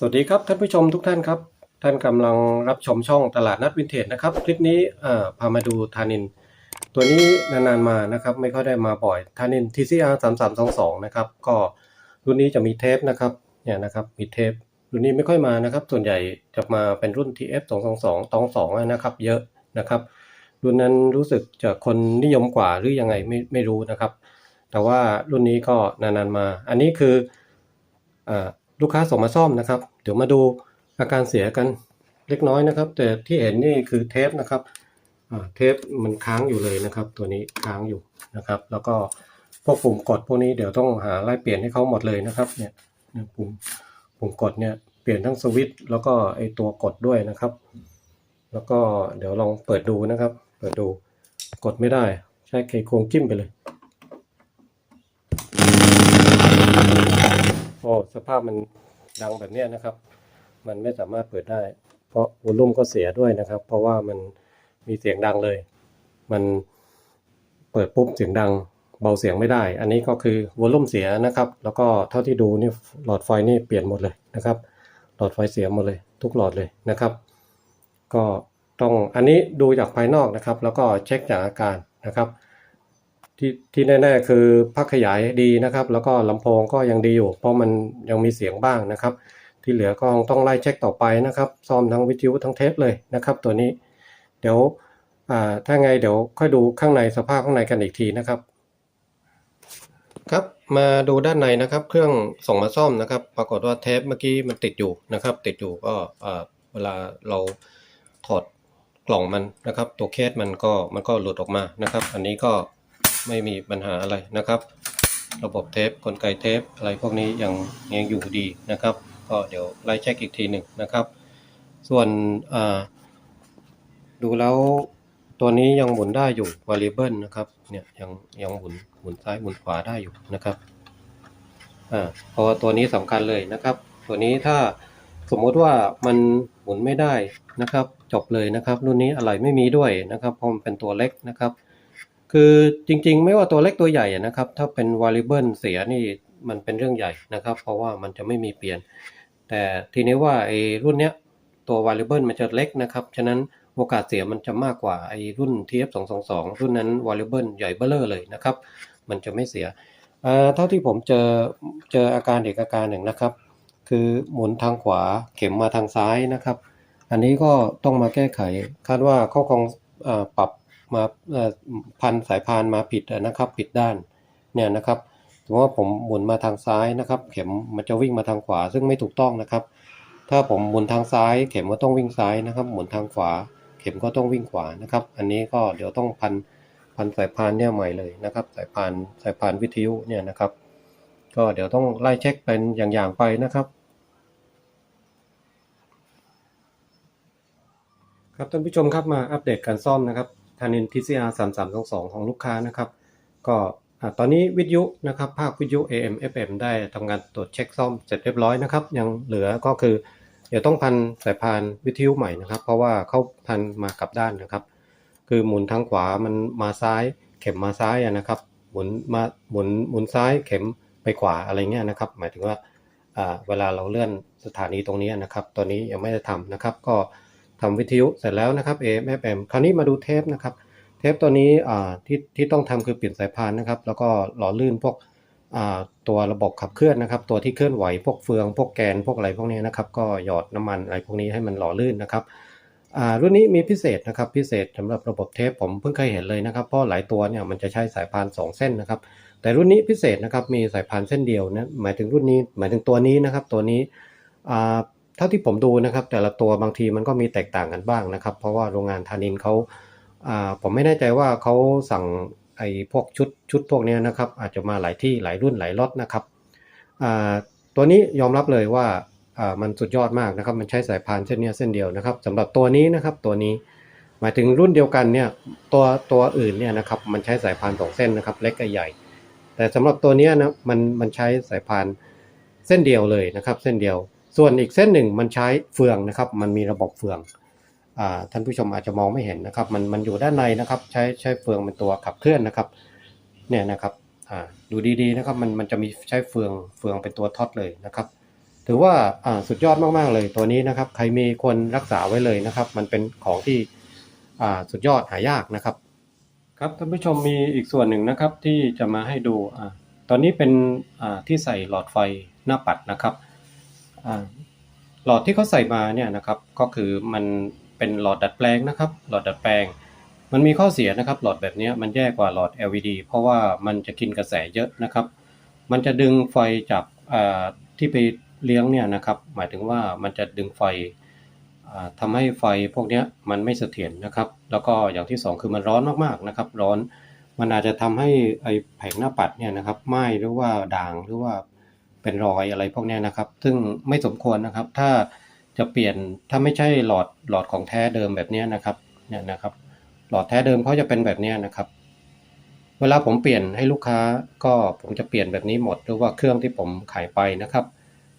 สวัสดีครับท่านผู้ชมทุกท่านครับ ท่านกำลังรับชมช่องตลาดนัดวินเทจนะครับ คลิปนี้เอ่อพามาดูทานิน ตัวนี้นานๆมานะครับ ไม่ค่อยได้มาบ่อยทานิน TCR 3322นะครับ ก็รุ่นนี้จะมีเทปนะครับเนี่ยนะครับมีเทปรุ่นนี้ไม่ค่อยมานะครับ ส่วนใหญ่จะมาเป็นรุ่น TF 222ตอง2นะครับ เยอะนะครับรุ่นนั้นรู้สึกจะคนนิยมกว่าหรือยังไงไม่ไม่รู้นะครับ แต่ว่ารุ่นนี้ก็นานๆมา อันนี้คืออ่อ ลูกค้าส่งมาซ่อมนะครับ เดี๋ยวมาดูอาการเสียกันเล็กน้อยนะครับ แต่ที่เห็นนี่คือเทปนะครับเทปมันค้างอยู่เลยนะครับ ตัวนี้ค้างอยู่นะครับ แล้วก็พวกปุ่มกดพวกนี้เดี๋ยวต้องหาไล่เปลี่ยนให้เขาหมดเลยนะครับเนี่ยเนี่ยปุ่มปุ่มกดเนี่ยเปลี่ยนทั้งสวิตช์แล้วก็ไอตัวกดด้วยนะครับ แล้วก็เดี๋ยวลองเปิดดูนะครับ เปิดดูกดไม่ได้ ใช้ไขควงจิ้มไปเลย อ้สภาพมันดังแบบนี้นะครับ มันไม่สามารถเปิดได้ เพราะวอลลุ่มก็เสียด้วยนะครับ เพราะว่ามันมีเสียงดังเลย มันเปิดปุ๊บเสียงดังเบาเสียงไม่ได้ อันนี้ก็คือวอลลุ่มเสียนะครับ แล้วก็เท่าที่ดูนี่หลอดไฟนี่เปลี่ยนหมดเลยนะครับ หลอดไฟเสียหมดเลย ทุกหลอดเลยนะครับ ก็ต้องอันนี้ดูจากภายนอกนะครับ แล้วก็เช็คจากอาการนะครับ ที่ที่แน่ๆคือพักขยายดีนะครับ แล้วก็ลำโพงก็ยังดีอยู่ เพราะมันยังมีเสียงบ้างนะครับ ที่เหลือก็ต้องไล่เช็คต่อไปนะครับซ่อมทั้งวิทยุทั้งเทปเลยนะครับ ตัวนี้ เดี๋ยวถ้าไงเดี๋ยวค่อยดูข้างในสภาพข้างในกันอีกทีนะครับ ครับมาดูด้านในนะครับ เครื่องส่งมาซ่อมนะครับ ปรากฏว่าเทปเมื่อกี้มันติดอยู่นะครับ ติดอยู่ก็เวลาเราถอดกล่องมันนะครับ ตัวเคสมันก็มันก็หลุดออกมานะครับ อันนี้ก็ ไม่มีปัญหาอะไรนะครับ ระบบเทปกลไกเทปอะไรพวกนี้ยังยังอยู่ดีนะครับ ก็เดี๋ยวไล่เช็คอีกทีหนึ่งนะครับ ส่วนดูแล้วตัวนี้ยังหมุนได้อยู่ variable นะครับเนี่ยยังยังหมุนหมุนซ้ายหมุนขวาได้อยู่นะครับอ่าเพราะตัวนี้สำคัญเลยนะครับ ตัวนี้ถ้าสมมุติว่ามันหมุนไม่ได้นะครับ จบเลยนะครับ รุ่นนี้อะไรไม่มีด้วยนะครับเพราะมันเป็นตัวเล็กนะครับ คือจริงๆ ไม่ว่าตัวเล็กตัวใหญ่นะครับ ถ้าเป็น variable เสียนี่มันเป็นเรื่องใหญ่นะครับ เพราะว่ามันจะไม่มีเปลี่ยน แต่ทีนี้ว่าไอ้รุ่นเนี้ยตัว variable มันจะเล็กนะครับ ฉะนั้นโอกาสเสียมันจะมากกว่าไอ้รุ่น TF 2 2 2 รุ่นนั้น variable ใหญ่เบ้อเร่อเลยนะครับ มันจะไม่เสียอ่าเท่าที่ผมเจอเจออาการเด็กอาการหนึ่งนะครับ คือหมุนทางขวาเข็มมาทางซ้ายนะครับ อันนี้ก็ต้องมาแก้ไขคาดว่าเขาคงอ่าปรับ มาพันสายพานมาผิดนะครับ ผิดด้านเนี่ยนะครับสมมติว่าผมหมุนมาทางซ้ายนะครับ เข็มมันจะวิ่งมาทางขวา ซึ่งไม่ถูกต้องนะครับ ถ้าผมหมุนทางซ้าย เข็มก็ต้องวิ่งซ้ายนะครับ หมุนทางขวา เข็มก็ต้องวิ่งขวานะครับ อันนี้ก็เดี๋ยวต้องพันพันสายพานเนี่ยใหม่เลยนะครับ สายพานสายพานวิทยุเนี่ยนะครับ ก็เดี๋ยวต้องไล่เช็คเป็นอย่างๆไปนะครับครับท่านผู้ชมครับมาอัปเดตการซ่อมนะครับ ทานิน TCR 3322ของลูกค้านะครับ ก็ตอนนี้วิทยุนะครับภาควิทยุ AM FM ได้ทำงานตรวจเช็คซ่อมเสร็จเรียบร้อยนะครับ ยังเหลือก็คือ เดี๋ยวต้องพันสายพานวิทยุใหม่นะครับ เพราะว่าเขาพันมากลับด้านนะครับ คือหมุนทางขวามันมาซ้ายเข็มมาซ้ายนะครับหมุนมาหมุนหมุนซ้ายเข็มไปขวาอะไรเงี้ยนะครับ หมายถึงว่าอ่าเวลาเราเลื่อนสถานีตรงนี้นะครับ ตอนนี้ยังไม่ได้ทำนะครับ ก็ ทำวิทยุเสร็จแล้วนะครับ AM FM คราวนี้มาดูเทปนะครับ เทปตัวนี้ที่ที่ต้องทำคือเปลี่ยนสายพานนะครับ แล้วก็หล่อลื่นพวกตัวระบบขับเคลื่อนนะครับ ตัวที่เคลื่อนไหวพวกเฟือง พวกแกนพวกอะไรพวกนี้นะครับ ก็หยอดน้ำมันอะไรพวกนี้ให้มันหล่อลื่นนะครับรุ่นนี้มีพิเศษนะครับพิเศษสำหรับระบบเทปผมเพิ่งเคยเห็นเลยนะครับเพราะหลายตัวเนี่ยมันจะใช้สายพานสองเส้นนะครับ แต่รุ่นนี้พิเศษนะครับมีสายพานเส้นเดียวนะหมายถึงรุ่นนี้หมายถึงตัวนี้นะครับ ตัวนี้ เท่าที่ผมดูนะครับ แต่ละตัวบางทีมันก็มีแตกต่างกันบ้างนะครับ เพราะว่าโรงงานธานินเขาผมไม่แน่ใจว่าเขาสั่งไอ้พวกชุดชุดพวกนี้นะครับ อาจจะมาหลายที่หลายรุ่นหลายล็อตนะครับตัวนี้ยอมรับเลยว่ามันสุดยอดมากนะครับ มันใช้สายพานเส้นนี้เส้นเดียวนะครับสำหรับตัวนี้นะครับตัวนี้หมายถึงรุ่นเดียวกันเนี่ยตัวตัวอื่นเนี่ยนะครับมันใช้สายพานสองเส้นนะครับ เล็กกับใหญ่ แต่สำหรับตัวนี้นะมันมันใช้สายพานเส้นเดียวเลยนะครับ เส้นเดียว ส่วนอีกเส้นหนึ่งมันใช้เฟืองนะครับ มันมีระบบเฟืองอท่านผู้ชมอาจจะมองไม่เห็นนะครับ มันมันอยู่ด้านในนะครับ ใช้ใช้เฟืองเป็นตัวขับเคลื่อนนะครับ เนี่ยนะครับดูดีๆนะครับ มันมันจะมีใช้เฟืองเฟืองเป็นตัวท็อตเลยนะครับ ถือว่าสุดยอดมากๆเลยตัวนี้นะครับ ใครมีควรรักษาไว้เลยนะครับ มันเป็นของที่สุดยอดหายากนะครับ ครับท่านผู้ชมมีอีกส่วนหนึ่งนะครับที่จะมาให้ดูอตอนนี้เป็นที่ใส่หลอดไฟหน้าปัดนะครับ หลอดที่เขาใส่มาเนี่ยนะครับก็คือมันเป็นหลอดดัดแปลงนะครับ หลอดดัดแปลง มันมีข้อเสียนะครับ หลอดแบบนี้มันแย่กว่าหลอด LED เพราะว่ามันจะกินกระแสเยอะนะครับ มันจะดึงไฟจากที่ไปเลี้ยงเนี่ยนะครับหมายถึงว่ามันจะดึงไฟอ่าทำให้ไฟพวกนี้มันไม่เสถียรนะครับ แล้วก็อย่างที่สองคือมันร้อนมากๆนะครับ ร้อนมันอาจจะทำให้ไอแผงหน้าปัดเนี่ยนะครับไหม้หรือว่าด่างหรือว่า เป็นรอยอะไรพวกนี้นะครับ ซึ่งไม่สมควรนะครับ ถ้าจะเปลี่ยนถ้าไม่ใช่หลอดหลอดของแท้เดิมแบบนี้นะครับเนี่ยนะครับ หลอดแท้เดิมเขาจะเป็นแบบนี้นะครับ เวลาผมเปลี่ยนให้ลูกค้าก็ผมจะเปลี่ยนแบบนี้หมดหรือว่าเครื่องที่ผมขายไปนะครับ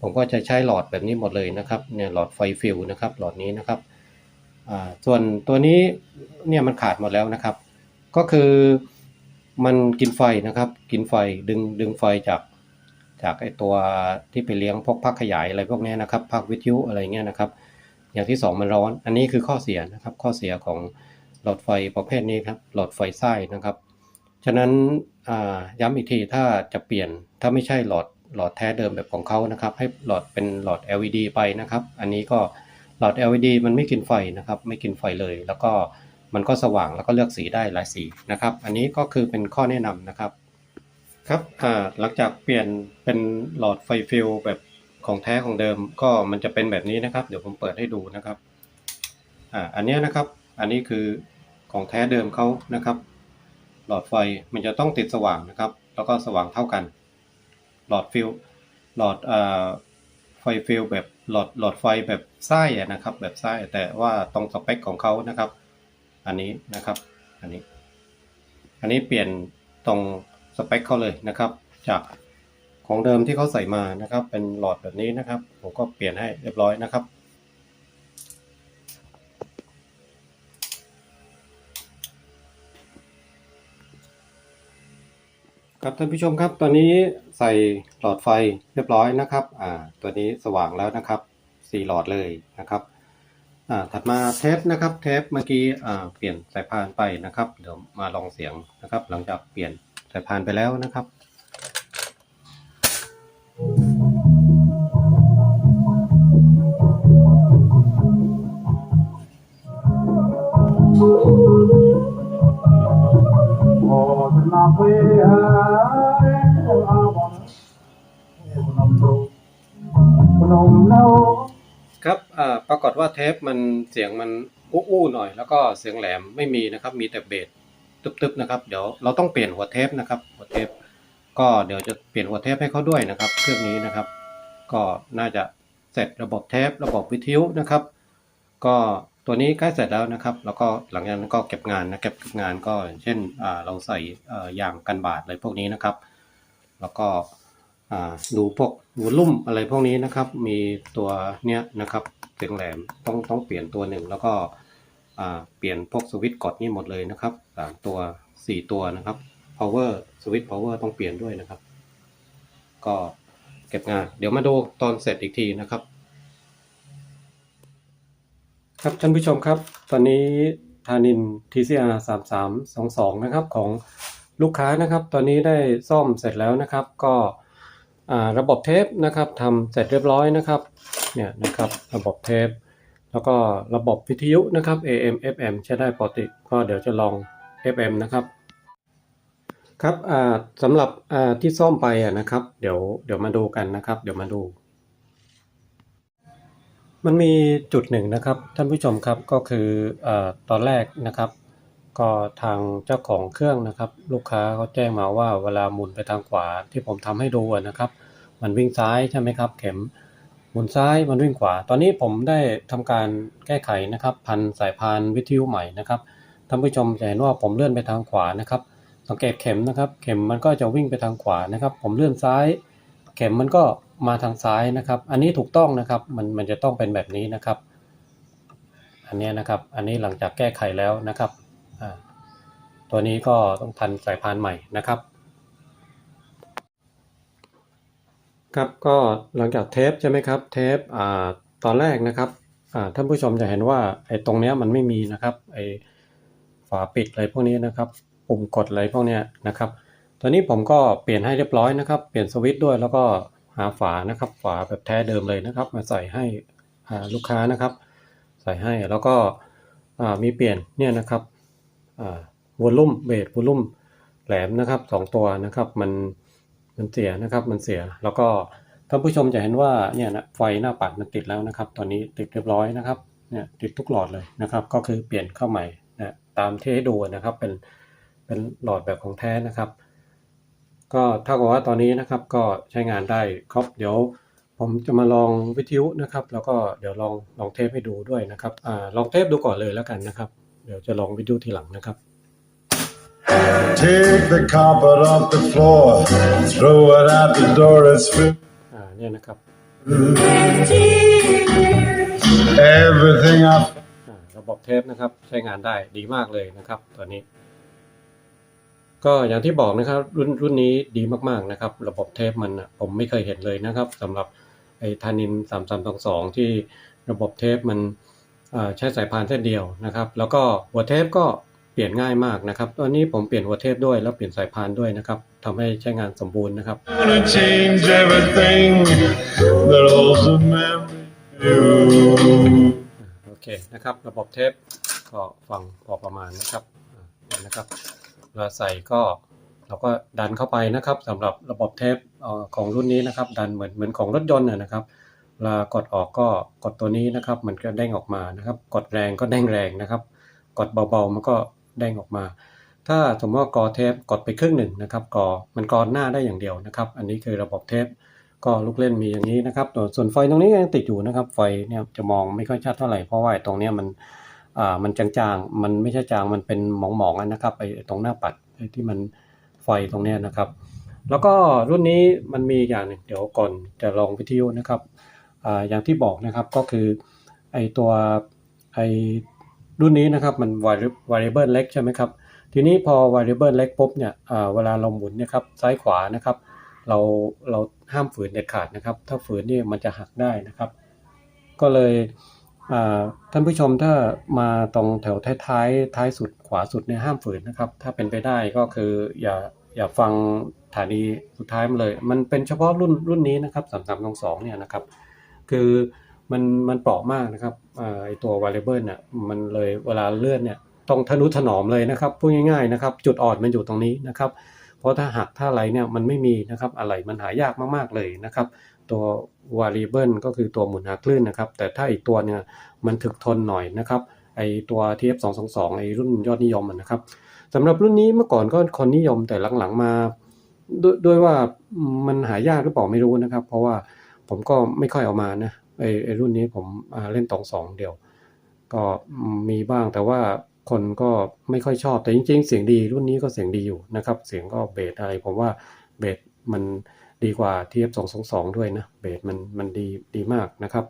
ผมก็จะใช้หลอดแบบนี้หมดเลยนะครับเนี่ยหลอดไฟฟิลนะครับ หลอดนี้นะครับส่วนตัวนี้เนี่ยมันขาดหมดแล้วนะครับ ก็คือมันกินไฟนะครับ กินไฟดึงดึงไฟจาก จากไอตัวที่ไปเลี้ยงพวกพักขยายอะไรพวกนี้นะครับพักวิทยุอะไรเงี้ยนะครับ อย่างที่สองมันร้อน อันนี้คือข้อเสียนะครับ ข้อเสียของหลอดไฟประเภทนี้ครับหลอดไฟไส้นะครับ ฉะนั้นย้ำอีกทีถ้าจะเปลี่ยนถ้าไม่ใช่หลอดหลอดแท้เดิมแบบของเขานะครับ ให้หลอดเป็นหลอด LED ไปนะครับ อันนี้ก็หลอด LED มันไม่กินไฟนะครับ ไม่กินไฟเลย แล้วก็มันก็สว่างแล้วก็เลือกสีได้หลายสีนะครับ อันนี้ก็คือเป็นข้อแนะนำนะครับ ครับหลังจากเปลี่ยนเป็นหลอดไฟฟิลแบบของแท้ของเดิมก็มันจะเป็นแบบนี้นะครับ เดี๋ยวผมเปิดให้ดูนะครับอ่าอันนี้นะครับ อันนี้คือของแท้เดิมเขานะครับ หลอดไฟมันจะต้องติดสว่างนะครับ แล้วก็สว่างเท่ากัน หลอดฟิลหลอดอ่าไฟฟิลแบบหลอดหลอดไฟแบบไส้นะครับ แบบไส้แต่ว่าตรงสเปคของเขานะครับ อันนี้นะครับ อันนี้ อันนี้เปลี่ยนตรง สเปคเขาเลยนะครับ จากของเดิมที่เขาใส่มานะครับ เป็นหลอดแบบนี้นะครับ ผมก็เปลี่ยนให้เรียบร้อยนะครับ ครับท่านผู้ชมครับตอนนี้ใส่หลอดไฟเรียบร้อยนะครับอ่าตัวนี้สว่างแล้วนะครับสี่หลอดเลยนะครับอ่าถัดมาเทปนะครับเทปเมื่อกี้อ่าเปลี่ยนสายพานไปนะครับ เดี๋ยวมาลองเสียงนะครับ หลังจากเปลี่ยน สายพานไปแล้วนะครับครับอ่าปรากฏว่าเทปมันเสียงมันอู้ๆหน่อย แล้วก็เสียงแหลมไม่มีนะครับ มีแต่เบส ตึบๆนะครับ เดี๋ยวเราต้องเปลี่ยนหัวเทปนะครับหัวเทปก็เดี๋ยวจะเปลี่ยนหัวเทปให้เขาด้วยนะครับ เครื่องนี้นะครับ ก็น่าจะเสร็จระบบเทประบบวิทยุนะครับ ก็ตัวนี้ใกล้เสร็จแล้วนะครับ แล้วก็หลังจากนั้นก็เก็บงานนะเก็บงานก็เช่นเราใส่เอ่อยางกันบาดอะไรพวกนี้นะครับ แล้วก็ดูพวกวอลลุ่มอะไรพวกนี้นะครับ มีตัวเนี้ยนะครับเสียงแหลมต้องต้องเปลี่ยนตัวหนึ่งแล้วก็ เปลี่ยนพวกสวิตช์กดนี่หมดเลยนะครับตัวสี่ตัวนะครับ power สวิตช์ power ต้องเปลี่ยนด้วยนะครับ ก็เก็บงาน เดี๋ยวมาดูตอนเสร็จอีกทีนะครับ ครับท่านผู้ชมครับ ตอนนี้ธานิน TCR 3322 นะครับของลูกค้านะครับ ตอนนี้ได้ซ่อมเสร็จแล้วนะครับ ก็ระบบเทปนะครับทำเสร็จเรียบร้อยนะครับ เนี่ยนะครับ ระบบเทป แล้วก็ระบบวิทยุนะครับ AM FM ใช้ได้ปกติ ก็เดี๋ยวจะลอง FM นะครับ ครับสำหรับที่ซ่อมไปนะครับ เดี๋ยวเดี๋ยวมาดูกันนะครับ เดี๋ยวมาดู มันมีจุดหนึ่งนะครับ ท่านผู้ชมครับก็คืออตอนแรกนะครับ ก็ทางเจ้าของเครื่องนะครับ ลูกค้าเขาแจ้งมาว่าเวลาหมุนไปทางขวาที่ผมทำให้ดูนะครับ มันวิ่งซ้ายใช่ไหมครับ เข็ม มุนซ้ายมันวิ่งขวา ตอนนี้ผมได้ทำการแก้ไขนะครับ พันสายพานวิทยุใหม่นะครับท่านผู้ชมจะเห็นว่าผมเลื่อนไปทางขวานะครับ สังเกตเข็มนะครับ เข็มมันก็จะวิ่งไปทางขวานะครับ ผมเลื่อนซ้าย เข็มมันก็มาทางซ้ายนะครับ อันนี้ถูกต้องนะครับ มันมันจะต้องเป็นแบบนี้นะครับ อันนี้นะครับ อันนี้หลังจากแก้ไขแล้วนะครับ ตัวนี้ก็ต้องพันสายพานใหม่นะครับ ครับก็หลังจากเทปใช่ไหมครับเทปอ่าตอนแรกนะครับอ่าท่านผู้ชมจะเห็นว่าไอ้ตรงเนี้ยมันไม่มีนะครับไอ้ฝาปิดอะไรพวกนี้นะครับปุ่มกดอะไรพวกเนี้ยนะครับตอนนี้ผมก็เปลี่ยนให้เรียบร้อยนะครับ เปลี่ยนสวิตช์ด้วยแล้วก็หาฝานะครับฝาแบบแท้เดิมเลยนะครับ มาใส่ให้ลูกค้านะครับ ใส่ให้แล้วก็มีเปลี่ยนเนี่ยนะครับวอลลุ่มเบสวอลลุ่มแหลมนะครับสองตัวนะครับมัน มันเสียนะครับ มันเสีย แล้วก็ท่านผู้ชมจะเห็นว่าเนี่ยนะไฟหน้าปัดมันติดแล้วนะครับ ตอนนี้ติดเรียบร้อยนะครับ เนี่ยติดทุกหลอดเลยนะครับ ก็คือเปลี่ยนเข้าใหม่นะตามที่ให้ดูนะครับ เป็นเป็นหลอดแบบของแท้นะครับ ก็เท่ากับว่าตอนนี้นะครับก็ใช้งานได้ครบเดี๋ยวผมจะมาลองวิทยุนะครับ แล้วก็เดี๋ยวลองลองเทปให้ดูด้วยนะครับ อ่าลองเทปดูก่อนเลยแล้วกันนะครับ เดี๋ยวจะลองวิทยุทีหลังนะครับ the carpet off the floor, throw it out the door, it's fit. อ่าเนี่ยนะครับ Everything I อ่าระบบเทปนะครับใช้งานได้ดีมากเลยนะครับตัวนี้ ก็อย่างที่บอกนะครับ รุ่นรุ่นนี้ดีมากๆนะครับ ระบบเทปมันอะผมไม่เคยเห็นเลยนะครับสำหรับไอ้ทานินสามสามสองสองที่ระบบเทปมันอ่าใช้สายพานเส้นเดียวนะครับ แล้วก็หัวเทปก็เปลี่ยนง่ายมากนะครับตอนนี้ผมเปลี่ยนหัวเทปด้วยแล้วเปลี่ยนสายพานด้วยนะครับทำให้ใช้งานสมบูรณ์นะครับ wanna change everything that holds a memory of you. โอเคนะครับ ระบบเทปก็ฟังพอประมาณนะครับอ่าเนี่ยนะครับเวลาใส่ก็เราก็ดันเข้าไปนะครับสำหรับระบบเทปเอ่อของรุ่นนี้นะครับ ดันเหมือนเหมือนของรถยนต์นะนะครับเวลากดออกก็กดตัวนี้นะครับ มันก็เด้งออกมานะครับ กดแรงก็เด้งแรงนะครับ กดเบาๆมันก็ เด้งออกมา ถ้าสมมติว่ากอเทปกดไปครึ่งหนึ่งนะครับกอมันกอหน้าได้อย่างเดียวนะครับ อันนี้คือระบบเทปก็ลูกเล่นมีอย่างนี้นะครับส่วนไฟตรงนี้ยังติดอยู่นะครับ ไฟเนี่ยจะมองไม่ค่อยชัดเท่าไหร่เพราะว่าตรงเนี้ยมันอ่ามันจางๆมันไม่ใช่จางมันเป็นหมองๆนะครับไอ้ตรงหน้าปัดที่มันไฟตรงเนี้ยนะครับ แล้วก็รุ่นนี้มันมีอย่างหนึ่งเดี๋ยวก่อนจะลองวิทยุนะครับอ่าอย่างที่บอกนะครับก็คือไอ้ตัวไอ้ รุ่นนี้นะครับมัน variable เล็กใช่ไหมครับ ทีนี้พอ variable เล็กปุ๊บเนี่ยเวลาเราหมุนเนะครับซ้ายขวานะครับ เราเราห้ามฝืนเด็ดขาดนะครับ ถ้าฝืนนี่มันจะหักได้นะครับ ก็เลยท่านผู้ชมถ้ามาตรงแถวท้ายๆท้ายสุดขวาสุดเนี่ยห้ามฝืนนะครับ ถ้าเป็นไปได้ก็คืออย่าอย่าฟังฐานีสุดท้ายมันเลย มันเป็นเฉพาะรุ่นรุ่นนี้นะครับสามสามสองเนี่ยนะครับ คือ มันมันเปราะมากนะครับไอตัว variable เนี่ยมันเลยเวลาเลื่อนเนี่ยต้องทะนุถนอมเลยนะครับพูดง่ายๆนะครับ จุดอ่อนมันอยู่ตรงนี้นะครับ เพราะถ้าหักถ้าอะไรเนี่ยมันไม่มีนะครับอะไรมันหายากมากๆเลยนะครับ ตัว variable ก็คือตัวหมุนหาคลื่นนะครับ แต่ถ้าอีกตัวเนี่ยมันถึกทนหน่อยนะครับไอตัว TF 2 2 2 ไอรุ่นยอดนิยมอะนะครับสำหรับรุ่นนี้เมื่อก่อนก็คนนิยมแต่หลังๆมาด้วยด้วยว่ามันหายากหรือเปล่าไม่รู้นะครับ เพราะว่าผมก็ไม่ค่อยเอามานะ ไอไอรุ่นนี้ผมเล่นตองสองเดียว ก็มีบ้างแต่ว่าคนก็ไม่ค่อยชอบแต่จริง ๆ เสียงดีรุ่นนี้ก็เสียงดีอยู่นะครับ เสียงก็เบสอะไรผมว่าเบสมันดีกว่า TF 2 2 2 ด้วยนะเบสมันมันดีดีมากนะครับ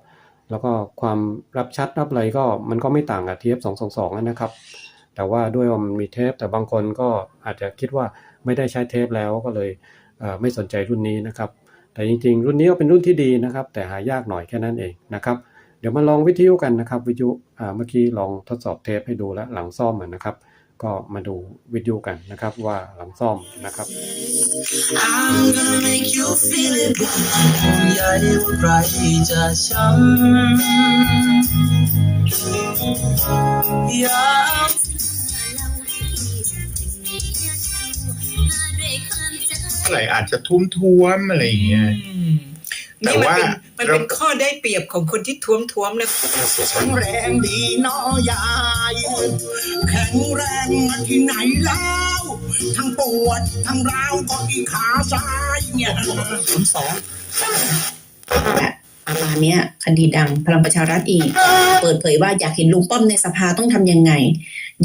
แล้วก็ความรับชัดรับอะไรก็มันก็ไม่ต่างกับ TF 2 2 2 นะครับ แต่ว่าด้วยว่ามันมีเทป แต่บางคนก็อาจจะคิดว่าไม่ได้ใช้เทปแล้วก็เลยไม่สนใจรุ่นนี้นะครับ แต่จริงๆ รุ่นนี้ก็เป็นรุ่นที่ดีนะครับ แต่หายากหน่อยแค่นั้นเองนะครับ เดี๋ยวมาลองวิทยุกันนะครับ วิทยุเมื่อกี้ลองทดสอบเทปให้ดูแล้วหลังซ่อมนะครับ ก็มาดูวิทยุกันนะครับว่าหลังซ่อมนะครับ I'm gonna make you feel it ใหญ่ว่าใครจะช้ำอยา ท่าไหร่อาจจะทุ่มท้วมๆอะไรอย่างเงี้ยอืมแต่นี่มันว่าเป็นมันเป็นข้อได้เปรียบของคนที่ท้วมท้วมๆนะแข็งแรงดีน้อยายแข็งแรงมาที่ไหนแล้วทั้งปวดทั้งร้าวก็อีขาซ้ายเนี่ยคำสอนอามาเนี้ยคดีดังพลังประชารัฐอีก เปิดเผยว่าอยากเห็นลุงป้อมในสภาต้องทำยังไง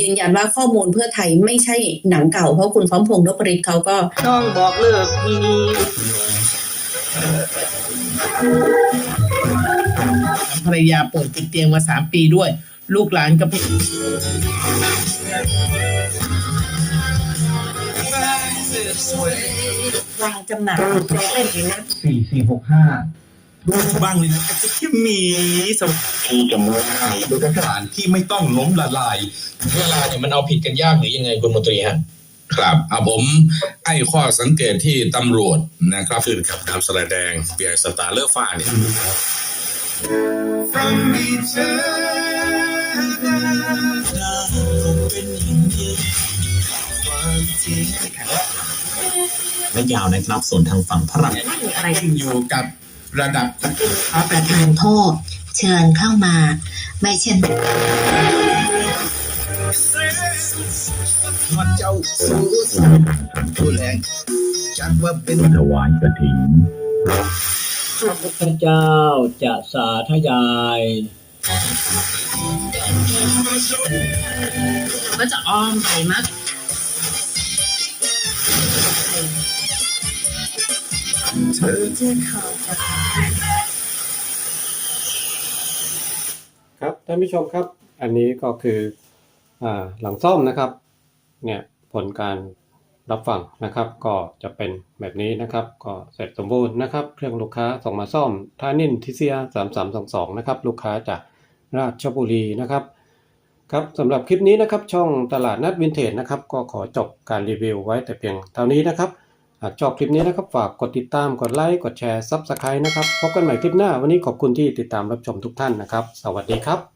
ยืนยันว่าข้อมูลเพื่อไทยไม่ใช่หนังเก่า เพราะคุณฟ้อมพงษ์นพริตเขาก็ต้องบอกเลิกมีภรรยาป่วยติดเตียงมาสามปีด้วย ลูกหลานก็เป็นสื่อวางจำหน่ายเล่นดีนะสี่สี่หกห้า บ้างเลยนะที่มีสมที่จำว่าโดยการทหารที่ไม่ต้องล้มละลายเวลาเนี่ยมันเอาผิดกันยากหรือยังไงคุณมนตรีฮะครับเอาผมให้ข้อสังเกตที่ตำรวจนะครับขึ้นครับน้ำสะแดงเปียกสตาร์เลอร์ฟ้าเนี่ยไม่ยาวนะครับส่วนทางฝั่งพระรามอะไรขึ้นอยู่กับ ระดับขอประทานโทษ เชิญเข้ามา ไม่เช่นพระเจ้าสู้ผู้แรงจัดว่าเป็นถวายกระถิ่นพระพุทธเจ้าจะสาธยายก็จะอ้อมไปมั้ งครับท่านผู้ชมครับ อันนี้ก็คืออหลังซ่อมนะครับเนี่ยผลการรับฟังนะครับ ก็จะเป็นแบบนี้นะครับ ก็เสร็จสมบูรณ์นะครับ เครื่องลูกค้าส่งมาซ่อมท่านินทิเซีย3322นะครับ ลูกค้าจากราชบุรีนะครับครับสำหรับคลิปนี้นะครับช่องตลาดนัดวินเทจนะครับ ก็ขอจบการรีวิวไว้แต่เพียงเท่านี้นะครับ หากชอบคลิปนี้นะครับ ฝากกดติดตาม กดไลค์ กดแชร์ซับสไครต์นะครับ พบกันใหม่คลิปหน้า วันนี้ขอบคุณที่ติดตามรับชมทุกท่านนะครับ สวัสดีครับ